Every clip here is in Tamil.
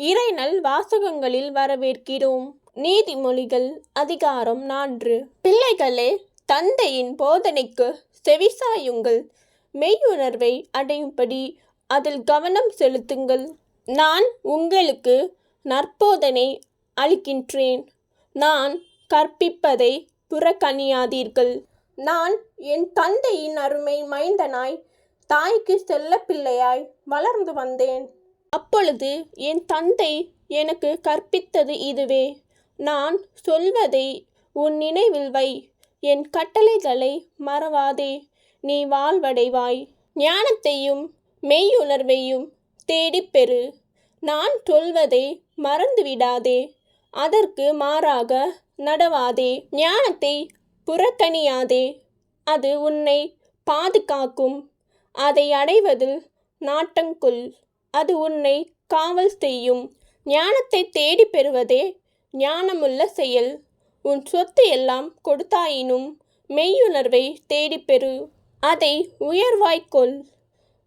இறைநல் வாசகங்களில் வரவேற்கிறோம். நீதிமொழிகள் அதிகாரம் நான்கு. பிள்ளைகளே தந்தையின் போதனைக்கு செவிசாயுங்கள். மெய்யுணர்வை அடையும்படி அதில் கவனம் செலுத்துங்கள். நான் உங்களுக்கு நற்போதனை அளிக்கின்றேன். நான் கற்பிப்பதை புறக்கணியாதீர்கள். நான் என் தந்தையின் அருமை மைந்தனாய் தாய்க்கு செல்ல பிள்ளையாய் வளர்ந்து வந்தேன். அப்பொழுது என் தந்தை எனக்கு கற்பித்தது இதுவே. நான் சொல்வதை உன் நினைவில் வை. என் கட்டளைகளை மறவாதே. நீ வாழ்வடைவாய். ஞானத்தையும் மெய்யுணர்வையும் தேடிப்பெறு நான் சொல்வதை மறந்துவிடாதே. அதற்கு மாறாக நடவாதே. ஞானத்தை புறக்கணியாதே. அது உன்னை பாதுகாக்கும். அதை அடைவதில் நாட்டங்கொள் அது உன்னை காவல் செய்யும். ஞானத்தை தேடி பெறுவதே ஞானமுள்ள செயல். உன் சொத்து எல்லாம் கொடுத்தாயினும் மெய்யுணர்வை தேடி பெறு. அதை உயர்வாய்க்கொள்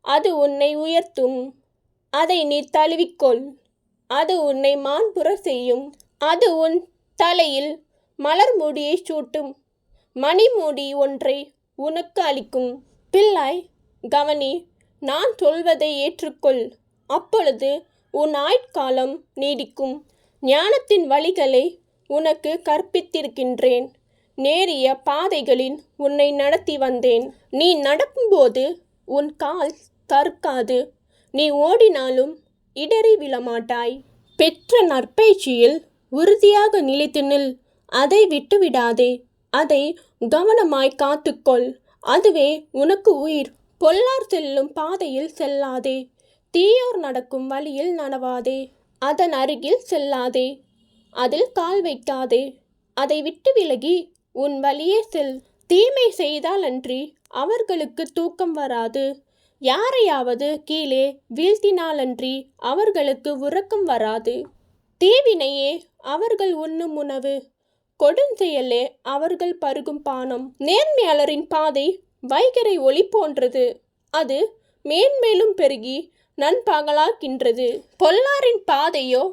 அது உன்னை உயர்த்தும். அதை நீ தழுவிக்கொள் அது உன்னை மாண்புற செய்யும். அது உன் தலையில் மலர் மூடியை சூட்டும். மணிமூடி ஒன்றை உனக்கு அளிக்கும். பிள்ளாய் கவனி நான் சொல்வதை ஏற்றுக்கொள். அப்பொழுது உன் ஆயுட்காலம் நீடிக்கும். ஞானத்தின் வழிகளை உனக்கு கற்பித்திருக்கின்றேன். நேரிய பாதைகளில் உன்னை நடத்தி வந்தேன். நீ நடக்கும்போது உன் கால் தற்காது நீ ஓடினாலும் இடறி விழமாட்டாய். பெற்ற நற்பயிற்சியில் உறுதியாக நிலைத்து நில். அதை விட்டுவிடாதே. அதை கவனமாய் காத்துக்கொள். அதுவே உனக்கு உயிர். பொல்லார் செல்லும் பாதையில் செல்லாதே. தீயோர் நடக்கும் வழியில் நடவாதே அதன் அருகில் செல்லாதே. அதில் கால் வைக்காதே அதை விட்டு விலகி உன் வழியே செல். தீமை செய்தாலன்றி அவர்களுக்கு தூக்கம் வராது. யாரையாவது கீழே வீழ்த்தினாலன்றி அவர்களுக்கு உறக்கம் வராது. தீவினையே அவர்கள் உண்ணும் உணவு. கொடுஞ்செயலே அவர்கள் பருகும் பானம். நேர்மையாளரின் பாதை வைகரை ஒளி போன்றது. அது மேன்மேலும் பெருகி நண்பகலாக்கின்றது. பொல்லாரின் பாதையோ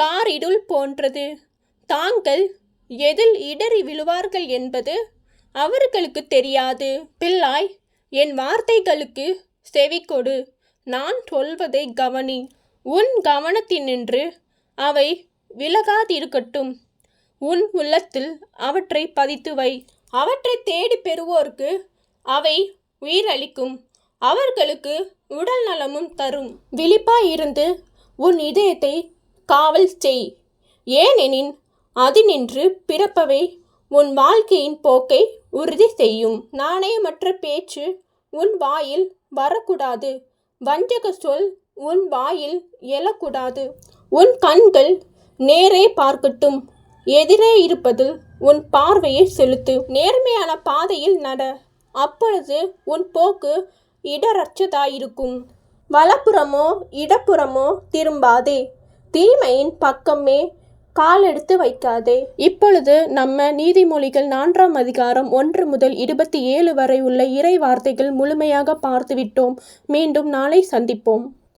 காரிடுள் போன்றது. தாங்கள் எதில் இடறி விழுவார்கள் என்பது அவர்களுக்கு தெரியாது. பிள்ளாய் என் வார்த்தைகளுக்கு செவிகொடு. நான் சொல்வதை கவனி. உன் கவனத்தினின்று அவை விலகாதிருக்கட்டும். உன் உள்ளத்தில் அவற்றை பதித்து வை. அவற்றை தேடி பெறுவோர்க்கு அவை உயிரளிக்கும். அவர்களுக்கு உடல் நலமும் தரும். விழிப்பாயிருந்து உன் இதயத்தை காவல் செய். ஏனெனின் அதினின்று பிறப்பவை உன் வாழ்க்கையின் போக்கை உறுதி செய்யும். நாணயமற்ற பேச்சு உன் வாயில் வரக்கூடாது. வஞ்சக சொல் உன் வாயில் எழக்கூடாது. உன் கண்கள் நேரே பார்க்கட்டும். எதிரே இருப்பது உன் பார்வையை செலுத்து. நேர்மையான பாதையில் நட. அப்பொழுது உன் போக்கு இடரற்றதாயிருக்கும் வலப்புறமோ இடப்புறமோ திரும்பாதே. தீமையின் பக்கமே காலெடுத்து வைக்காதே. இப்பொழுது நம்ம நீதிமொழிகள் நான்காம் அதிகாரம் ஒன்று முதல் இருபத்தி ஏழு வரை உள்ள இறை வார்த்தைகள் முழுமையாக பார்த்துவிட்டோம். மீண்டும் நாளை சந்திப்போம்.